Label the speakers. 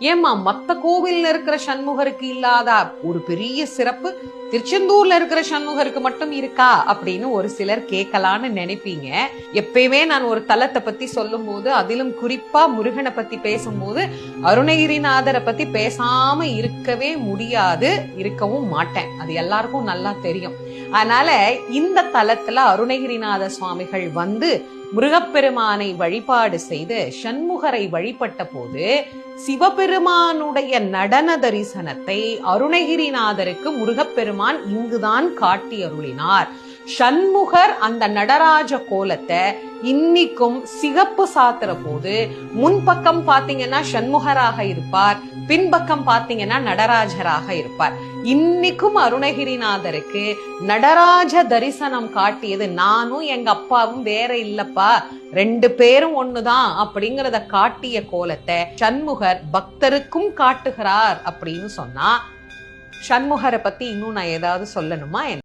Speaker 1: ஏமா மத்த கோவில்ல இருக்கிற சண்முகருக்கு இல்லாத ஒரு பெரிய சிறப்பு திருச்செந்தூர்ல இருக்கிற சண்முகருக்கு மட்டும் இருக்கா அப்படின்னு ஒரு சிலர் கேட்கலான்னு நினைப்பீங்க. எப்பயுமே நான் ஒரு தலத்தை பத்தி சொல்லும் போது அதிலும் குறிப்பா முருகனை பத்தி பேசும்போது அருணகிரிநாதரை பத்தி பேசாம இருக்கவே முடியாது இருக்கவும் மாட்டேன். அது எல்லாருக்கும் நல்லா தெரியும். அதனால இந்த தலத்துல அருணகிரிநாத சுவாமிகள் வந்து முருகப்பெருமானை வழிபாடு செய்து சண்முகரை வழிபட்ட போது சிவபெருமானுடைய நடன தரிசனத்தை அருணகிரிநாதருக்கு முருகப்பெருமான் இங்குதான் காட்டி அருளினார் சண்முகர் அந்த நடராஜ கோலத்தை இன்னிக்கும் சிகப்பு சாத்துற போது முன்பக்கம் பாத்தீங்கன்னா சண்முகராக இருப்பார் பின்பக்கம் பாத்தீங்கன்னா நடராஜராக இருப்பார். இன்னைக்கும் அருணகிரிநாதருக்கு நடராஜ தரிசனம் காட்டியது நானும் எங்க அப்பாவும் வேற இல்லப்பா ரெண்டு பேரும் ஒண்ணுதான் அப்படிங்கறத காட்டிய கோலத்தை சண்முகர் பக்தருக்கும் காட்டுகிறார் அப்படின்னு சொன்னா சண்முகரை பத்தி இன்னும் நான் ஏதாவது சொல்லணுமா என்ன?